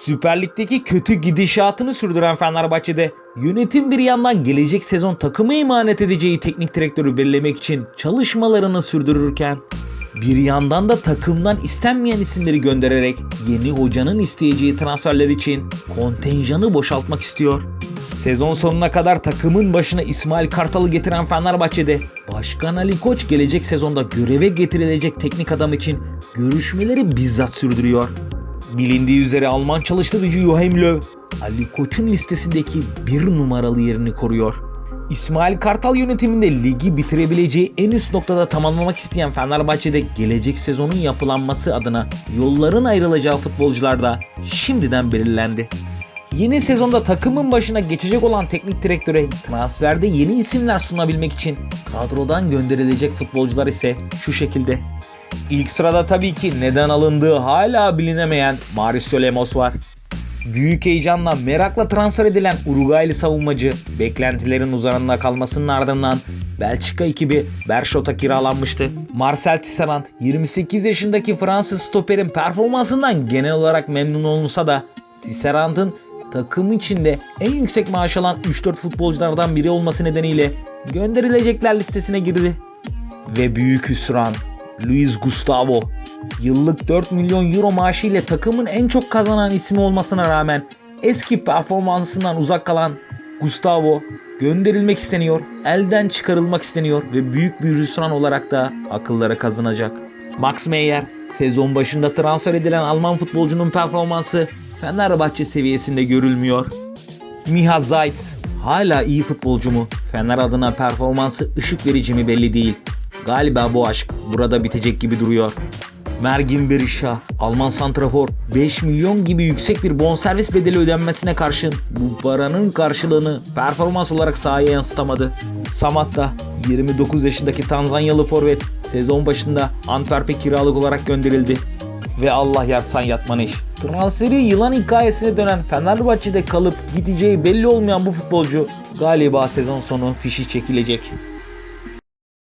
Süper Lig'deki kötü gidişatını sürdüren Fenerbahçe'de yönetim bir yandan gelecek sezon takımı emanet edeceği teknik direktörü belirlemek için çalışmalarını sürdürürken bir yandan da takımdan istenmeyen isimleri göndererek yeni hocanın isteyeceği transferler için kontenjanı boşaltmak istiyor. Sezon sonuna kadar takımın başına İsmail Kartal'ı getiren Fenerbahçe'de Başkan Ali Koç gelecek sezonda göreve getirilecek teknik adam için görüşmeleri bizzat sürdürüyor. Bilindiği üzere Alman çalıştırıcı Joachim Löw, Ali Koç'un listesindeki bir numaralı yerini koruyor. İsmail Kartal yönetiminde ligi bitirebileceği en üst noktada tamamlamak isteyen Fenerbahçe'de gelecek sezonun yapılanması adına yolların ayrılacağı futbolcular da şimdiden belirlendi. Yeni sezonda takımın başına geçecek olan teknik direktöre transferde yeni isimler sunabilmek için kadrodan gönderilecek futbolcular ise şu şekilde. İlk sırada tabii ki neden alındığı hala bilinemeyen Mauricio Lemos var. Büyük heyecanla merakla transfer edilen Uruguaylı savunmacı beklentilerin uzarında kalmasının ardından Belçika ekibi Berşot'a kiralanmıştı. Marcel Tisserand 28 yaşındaki Fransız stoperin performansından genel olarak memnun olunsa da Tisserand'ın takım içinde en yüksek maaş alan 3-4 futbolculardan biri olması nedeniyle gönderilecekler listesine girdi. Ve büyük hüsran Luis Gustavo yıllık 4 milyon euro maaşı ile takımın en çok kazanan ismi olmasına rağmen eski performansından uzak kalan Gustavo gönderilmek isteniyor, elden çıkarılmak isteniyor ve büyük bir hüsran olarak da akıllara kazanacak. Max Meyer sezon başında transfer edilen Alman futbolcunun performansı Fenerbahçe seviyesinde görülmüyor. Miha Zayt hala iyi futbolcu mu? Fener adına performansı ışık verici mi belli değil. Galiba bu aşk burada bitecek gibi duruyor. Mergin Berisha, Alman santrafor 5 milyon gibi yüksek bir bonservis bedeli ödenmesine karşın bu paranın karşılığını performans olarak sahaya yansıtamadı. Samat da 29 yaşındaki Tanzanyalı forvet sezon başında Antwerp'e kiralık olarak gönderildi. Ve Allah yatsan yatman iş. Transferi yılan hikayesine dönen Fenerbahçe'de kalıp gideceği belli olmayan bu futbolcu galiba sezon sonu fişi çekilecek.